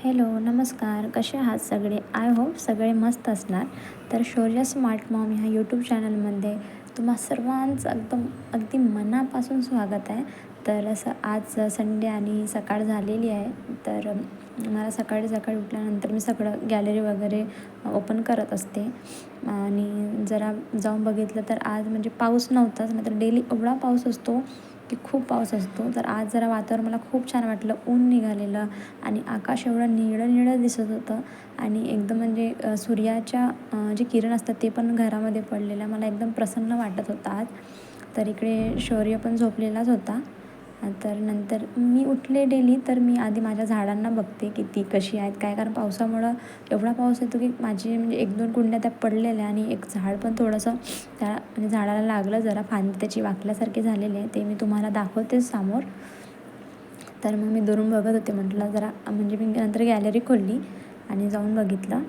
Hello नमस्कार. कसे आहात सगळे? आय होप सगळे मस्त असणार. तर शौर्य स्मार्ट मॉम ह्या यूट्यूब चॅनलमध्ये तुम्हा सर्वांचं एकदम अगदी मनापासून स्वागत आहे. तर असं आज संडे आणि सकाळ झालेली आहे. तर मला सकाळी सकाळी उठल्यानंतर मी सगळं गॅलरी वगैरे ओपन करत असते. आणि जरा जाऊन बघितलं तर आज म्हणजे पाऊस नव्हताच नाही तर डेली एवढा पाऊस असतो की खूप पाऊस असतो. तर आज जरा वातावरण मला खूप छान वाटलं. ऊन निघालेलं आणि आकाश एवढं निळं निळं दिसत होतं. आणि एकदम म्हणजे सूर्याच्या जे किरण असतात ते पण घरामध्ये पडलेलं मला एकदम प्रसन्न वाटत होतं आज. तर इकडे शौर्य पण झोपलेलाच होता. तर नंतर मी उठले डेली तर मी आधी माझ्या झाडांना बघते की ती कशी आहेत काय कारण पावसामुळं एवढा पाऊस येतो की माझी म्हणजे एक दोन कुंड्या त्या पडलेल्या आणि एक झाड पण थोडंसं त्या म्हणजे झाडाला लागलं जरा फांदी त्याची वाकल्यासारखी झालेली आहे ते मी तुम्हाला दाखवतेच समोर. तर मग मी दुरून बघत होते म्हटलं जरा म्हणजे मी नंतर गॅलरी खोलली आणि जाऊन बघितलं.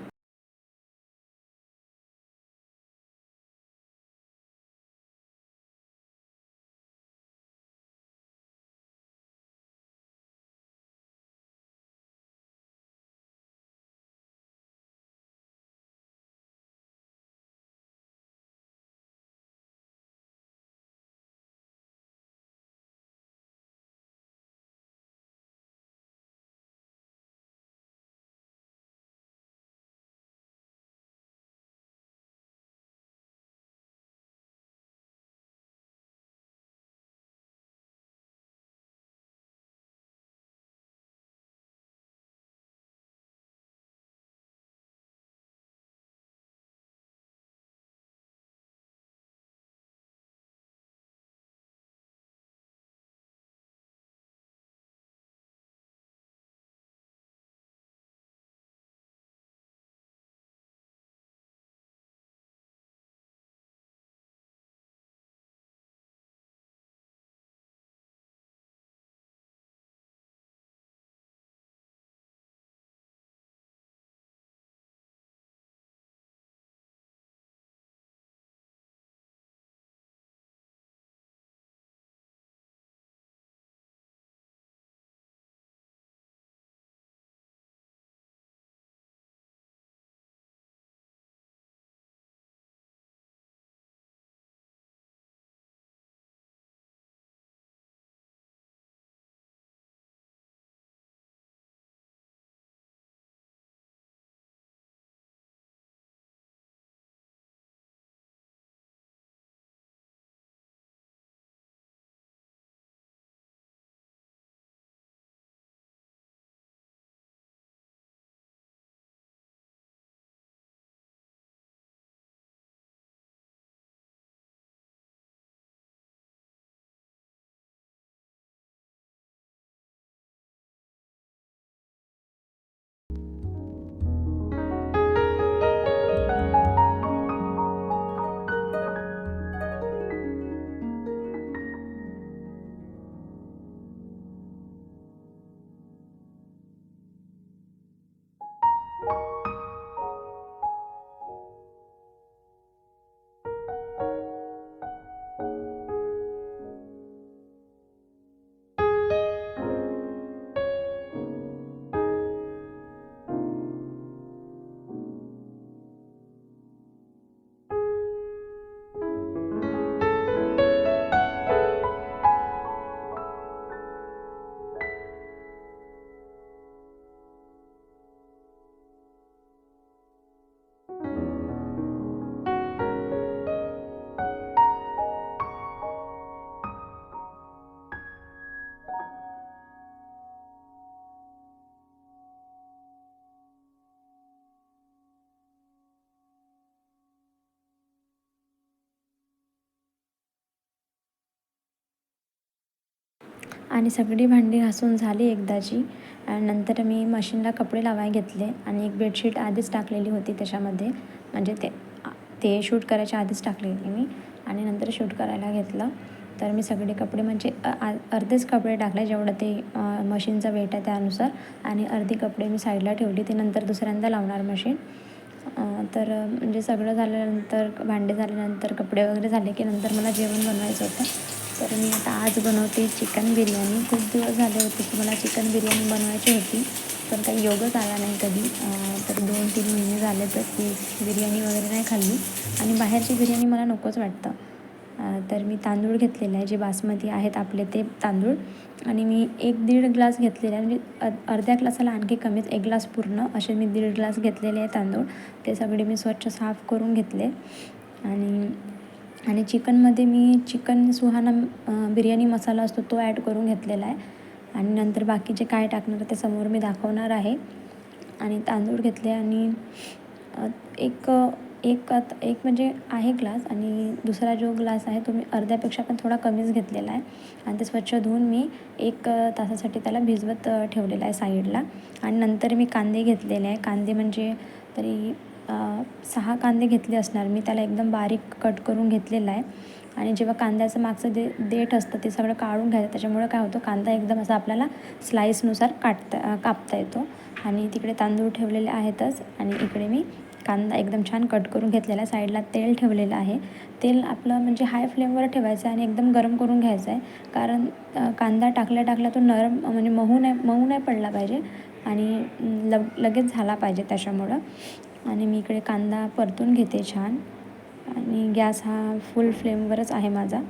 आणि सगळी भांडी घासून झाली एकदाची. नंतर मी मशीनला कपडे लावायला घेतले आणि एक बेडशीट आधीच टाकलेली होती त्याच्यामध्ये. म्हणजे ते ते शूट करायच्या आधीच टाकलेली मी. आणि नंतर शूट करायला घेतलं. तर मी सगळे कपडे म्हणजे अर्धेच कपडे टाकले जेवढं ते मशीनचा वेट आहे त्यानुसार. आणि अर्धी कपडे मी साईडला ठेवली. ते नंतर दुसऱ्यांदा लावणार मशीन. तर म्हणजे सगळं झाल्यानंतर भांडे झाल्यानंतर कपडे वगैरे झाले की नंतर मला जेवण बनवायचं होतं. तर मी आता आज बनवते चिकन बिर्याणी. खूप दिवस झाले होते की मला चिकन बिर्याणी बनवायची होती पण काही योगच आला नाही कधी. तर दोन तीन महिने झाले तर ती बिर्याणी वगैरे नाही खाल्ली. आणि बाहेरची बिर्याणी मला नकोच वाटतं. तर मी तांदूळ घेतलेले आहे जे बासमती आहेत आपले ते तांदूळ. आणि मी एक दीड ग्लास घेतलेला आहे म्हणजे अर्ध्या ग्लासाला आणखी कमीच एक ग्लास पूर्ण असे मी दीड ग्लास घेतलेले आहे तांदूळ. ते सगळे मी स्वच्छ साफ करून घेतले. आणि आणि चिकनमध्ये मी चिकन सुहाना बिर्याणी मसाला असतो तो ॲड करून घेतलेला आहे. आणि नंतर बाकीचे काय टाकणार ते समोर मी दाखवणार आहे. आणि तांदूळ घेतले आणि एक एक एक म्हणजे आहे ग्लास आणि दुसरा जो ग्लास आहे तो मी अर्ध्यापेक्षा पण थोडा कमीच घेतलेला आहे. आणि ते स्वच्छ धुवून मी एक तासासाठी त्याला भिजवत ठेवलेला आहे साईडला. आणि नंतर मी कांदे घेतलेले आहे. कांदे म्हणजे तरी सहा कांदे घेतले असणार. मी त्याला एकदम बारीक कट करून घेतलेला आहे. आणि जेव्हा कांद्याचं मागचं जे देठ असतं ते सगळं काढून घ्यायचं. त्याच्यामुळे काय होतं कांदा एकदम असा आपल्याला स्लाईसनुसार काटता कापता येतो. आणि तिकडे तांदूळ ठेवलेले आहेतच. आणि इकडे मी कांदा एकदम छान कट करून घेतलेला आहे. साईडला तेल ठेवलेलं आहे. तेल आपलं म्हणजे हाय फ्लेमवर ठेवायचं आहे आणि एकदम गरम करून घ्यायचं आहे. कारण कांदा टाकल्या टाकल्या तो नरम म्हणजे मऊ नाही मऊ नाही पडला पाहिजे. आणि लग लगेच झाला पाहिजे त्याच्यामुळं. आणि मी इकडे कांदा परतून घेते छान. आणि गॅस हा फुल फ्लेमवरच आहे माझा.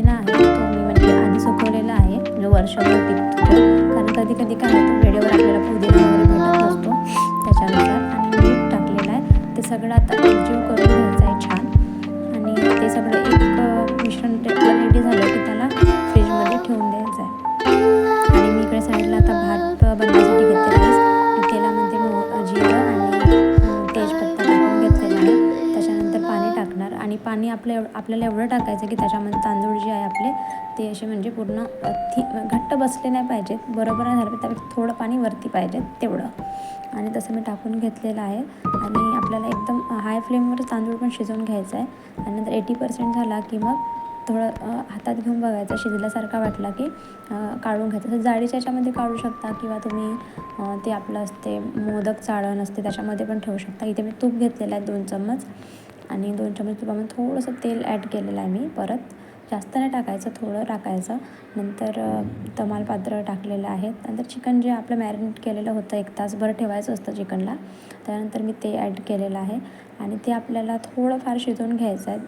आणि हा आहे. तो मी म्हणजे आधी सुकवलेला आहे. जो वर्षभर टिकतो पाणी आपलं एव आपल्याला एवढं टाकायचं की त्याच्यामध्ये तांदूळ जे आहे आपले ते असे म्हणजे पूर्ण थी घट्ट बसले नाही पाहिजेत. बरोबर नाही झालं पाहिजे त्यापेक्षा थोडं पाणी वरती पाहिजे तेवढं. आणि तसं मी टाकून घेतलेलं आहे. आणि आपल्याला एकदम हाय फ्लेमवर तांदूळ पण शिजवून घ्यायचा आहे. आणि नंतर एटी पर्सेंट झाला की मग थोडं हातात घेऊन बघायचं. शिजल्यासारखा वाटला की काढून घ्यायचं. जाळीच्या याच्यामध्ये काढू शकता किंवा तुम्ही ते आपलं असते मोदक चाळण असते त्याच्यामध्ये पण ठेवू शकता. इथे मी तूप घेतलेलं आहे दोन चम्मच. आणि दोन चमचे तुपामध्ये थोडंसं तेल ॲड केलेलं आहे मी परत. जास्त नाही टाकायचं थोडं टाकायचं. नंतर अ, तमालपात्र टाकलेलं आहे. नंतर चिकन जे आपलं मॅरिनेट केलेलं होतं एक तासभर ठेवायचं असतं चिकनला. त्यानंतर मी ते ॲड केलेलं आहे. आणि ते आपल्याला थोडंफार शिजवून घ्यायचं आहे.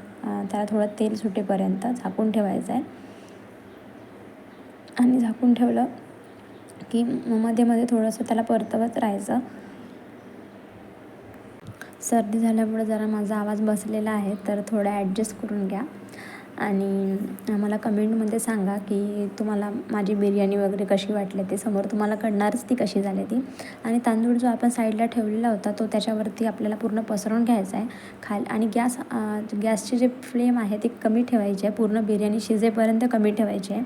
त्याला थोडं तेल सुटेपर्यंत झाकून ठेवायचं आहे. आणि झाकून ठेवलं की मध्ये मध्ये थोडंसं त्याला परतवत राहायचं. सर्दी झाल्यामुळे जरा माझा आवाज बसलेला आहे तर थोडं ॲडजस्ट करून घ्या. आणि मला कमेंटमध्ये सांगा की तुम्हाला माझी बिर्याणी वगैरे कशी वाटली ते. समोर तुम्हाला कळणारच ती कशी झाली ती. आणि तांदूळ जो आपण साईडला ठेवलेला होता तो त्याच्यावरती आपल्याला पूर्ण पसरवून घ्यायचा आहे. खाल आणि गॅस गॅसची जे फ्लेम आहे ती कमी ठेवायची आहे. पूर्ण बिर्याणी शिजेपर्यंत कमी ठेवायची आहे.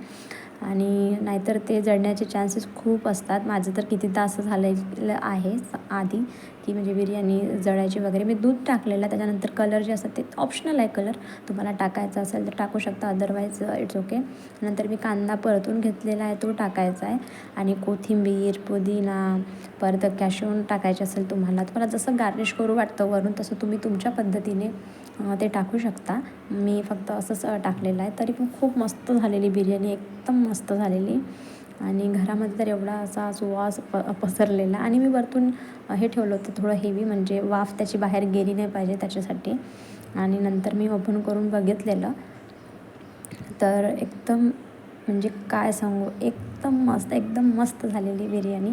आणि नाहीतर ते जळण्याचे चान्सेस खूप असतात. माझं तर कितीदा असं झालेलं आहे आधी की म्हणजे बिर्याणी जळायची वगैरे. मी दूध टाकलेलं त्याच्यानंतर कलर जे असतात ते ऑप्शनल आहे कलर तुम्हाला टाकायचा असेल तर टाकू शकता अदरवाईज इट्स ओके नंतर मी कांदा परतून घेतलेला आहे तो टाकायचा आहे. आणि कोथिंबीर पुदिना परत कॅशून टाकायचे असेल तुम्हाला. तुम्हाला जसं गार्निश करू वाटतं वरून तसं तुम्ही तुमच्या पद्धतीने ते टाकू शकता. मी फक्त असंच टाकलेलं आहे. तरी पण खूप मस्त झालेली बिर्याणी एकदम मस्त झालेली. आणि घरामध्ये तर एवढा असा सुवास प पसरलेला. आणि मी वरतून हे ठेवलं होतं थोडं हेवी म्हणजे वाफ त्याची बाहेर गेली नाही पाहिजे त्याच्यासाठी. आणि नंतर मी ओपन करून बघितलेलं. तर एकदम म्हणजे काय सांगू एकदम मस्त एकदम मस्त झालेली बिर्याणी.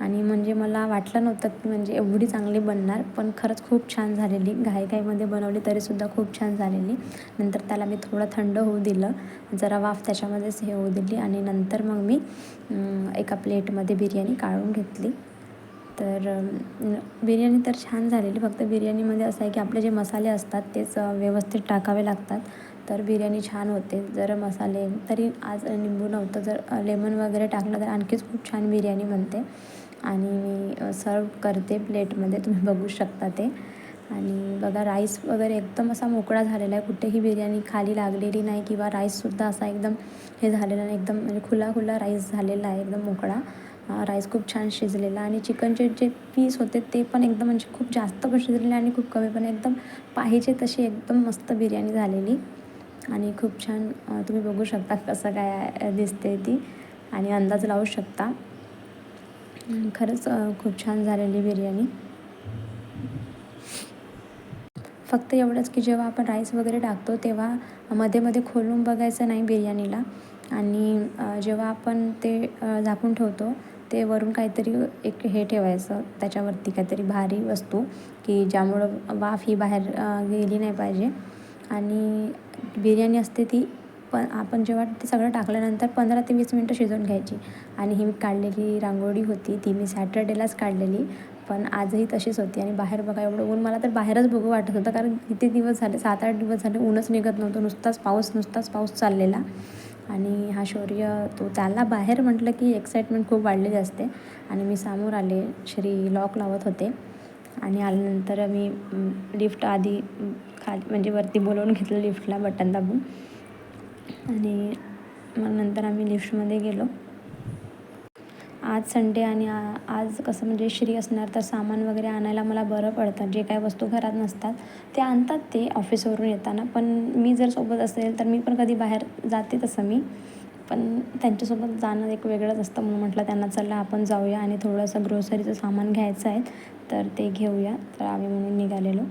आणि म्हणजे मला वाटलं नव्हतं की म्हणजे एवढी चांगली बनणार पण खरंच खूप छान झालेली. घाईघाईमध्ये बनवली तरीसुद्धा खूप छान झालेली. नंतर त्याला मी थोडं थंड होऊ दिलं. जरा वाफ त्याच्यामध्येच हे होऊ दिली आणि नंतर मग मी एका प्लेटमध्ये बिर्याणी काढून घेतली. तर बिर्याणी तर छान झालेली. फक्त बिर्याणीमध्ये असं आहे की आपले जे मसाले असतात तेच व्यवस्थित टाकावे लागतात. तर बिर्याणी छान होते. जर मसाले तरी आज लिंबू नव्हतं. जर लेमन वगैरे टाकलं तर आणखीच खूप छान बिर्याणी बनते. आणि मी सर्व करते प्लेटमध्ये तुम्ही बघू शकता ते. आणि बघा राईस वगैरे एकदम असा मोकळा झालेला आहे. कुठेही बिर्याणी खाली लागलेली नाही किंवा राईससुद्धा असा एकदम हे झालेला नाही. एकदम म्हणजे खुला खुला राईस झालेला आहे एकदम मोकळा. राईस खूप छान शिजलेला आणि चिकनचे जे पीस होते ते पण एकदम म्हणजे खूप जास्त पण शिजलेले आणि खूप कमी पण एकदम पाहिजे तशी एकदम मस्त बिर्याणी झालेली. आणि खूप छान तुम्ही बघू शकता कसं काय दिसते ती. आणि अंदाज लावू शकता. खरंच खूप छान झालेली बिर्याणी. फक्त एवढंच की जेव्हा आपण राईस वगैरे टाकतो तेव्हा मध्ये मध्ये खोलून बघायचं नाही बिर्याणीला. आणि जेव्हा आपण ते झाकून ठेवतो ते वरून काहीतरी एक हे ठेवायचं त्याच्यावरती काहीतरी भारी वस्तू की ज्यामुळं वाफ ही बाहेर गेली नाही पाहिजे. आणि बिर्याणी असते ती पण आपण जेव्हा ते सगळं टाकल्यानंतर पंधरा ते वीस मिनटं शिजवून घ्यायची. आणि ही मी काढलेली रांगोळी होती ती मी सॅटर्डेलाच काढलेली. पण आजही तशीच होती आणि बाहेर बघा एवढं ऊन मला तर बाहेरच बघू वाटत होतं. कारण किती दिवस झाले सात आठ दिवस झाले ऊनच निघत नव्हतं. नुसताच पाऊस नुसताच पाऊस चाललेला. आणि हा शौर्य तो त्याला बाहेर म्हटलं की एक्साइटमेंट खूप वाढलेली असते. आणि मी समोर आले श्री लॉक लावत होते. आणि आल्यानंतर मी लिफ्ट आधी खाली म्हणजे वरती बोलवून घेतलं लिफ्टला बटन दाबून. आणि मग नंतर आम्ही लिफ्टमध्ये गेलो. आज संडे आणि आज कसं म्हणजे श्री असणार तर सामान वगैरे आणायला मला बरं पडतं. जे काय वस्तू घरात नसतात ते आणतात ते ऑफिसवरून येताना. पण मी जर सोबत असेल तर मी पण कधी बाहेर जाते तसं मी. पण त्यांच्यासोबत जाणं एक वेगळंच असतं म्हणून म्हटलं त्यांना चला आपण जाऊया आणि थोडंसं ग्रोसरीचं सामान घ्यायचं आहे तर ते घेऊया. तर आम्ही म्हणून निघालेलो.